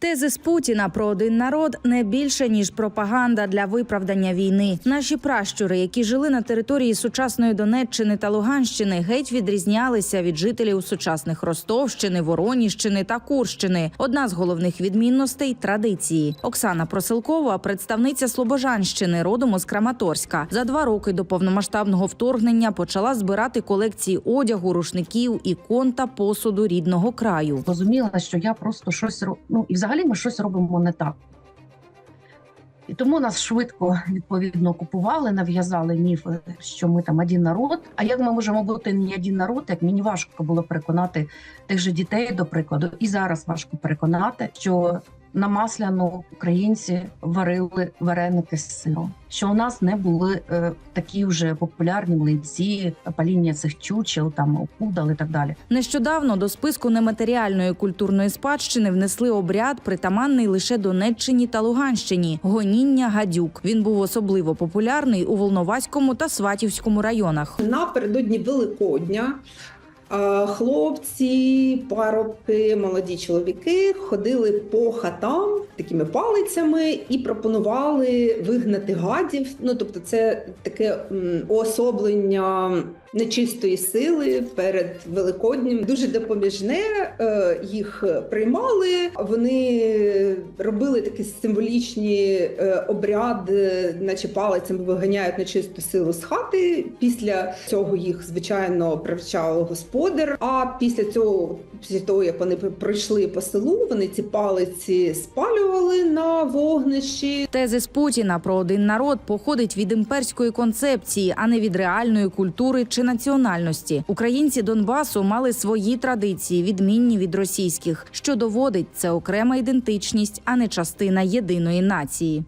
Тези з Путіна про один народ не більше ніж пропаганда для виправдання війни. Наші пращури, які жили на території сучасної Донеччини та Луганщини, геть відрізнялися від жителів сучасних Ростовщини, Вороніщини та Курщини. Одна з головних відмінностей традиції. Оксана Просилкова, представниця Слобожанщини, родом із Краматорська. За два роки до повномасштабного вторгнення почала збирати колекції одягу, рушників, ікон та посуду рідного краю. зрозуміла, що я просто щось ну і взагалі ми щось робимо не так. І тому нас швидко відповідно окупували, нав'язали міф, що ми там один народ. А як ми можемо бути не один народ, як мені важко було переконати тих же дітей, до прикладу, і зараз важко переконати, що на масляну українці варили вареники з сиром. Що у нас не були е, такі вже популярні млинці, паління цих чучел, там опудал і так далі. Нещодавно до списку нематеріальної культурної спадщини внесли обряд, притаманний лише Донеччині та Луганщині гоніння гадюк. Він був особливо популярний у Волноваському та Сватівському районах. Напередодні Великодня хлопці, парубки, молоді чоловіки ходили по хатам такими палицями і пропонували вигнати гадів. Ну тобто, це таке уособлення нечистої сили перед Великоднім. Дуже допоміжне е, їх приймали. Вони робили такі символічні е, обряди, наче палицями виганяють нечисту силу з хати. Після цього їх звичайно привчав господар. А після цього, після того як вони пройшли по селу, вони ці палиці спалювали на вогнищі. Тезис Путіна про один народ походить від імперської концепції, а не від реальної культури чи національності. Українці Донбасу мали свої традиції, відмінні від російських, що доводить це окрема ідентичність, а не частина єдиної нації.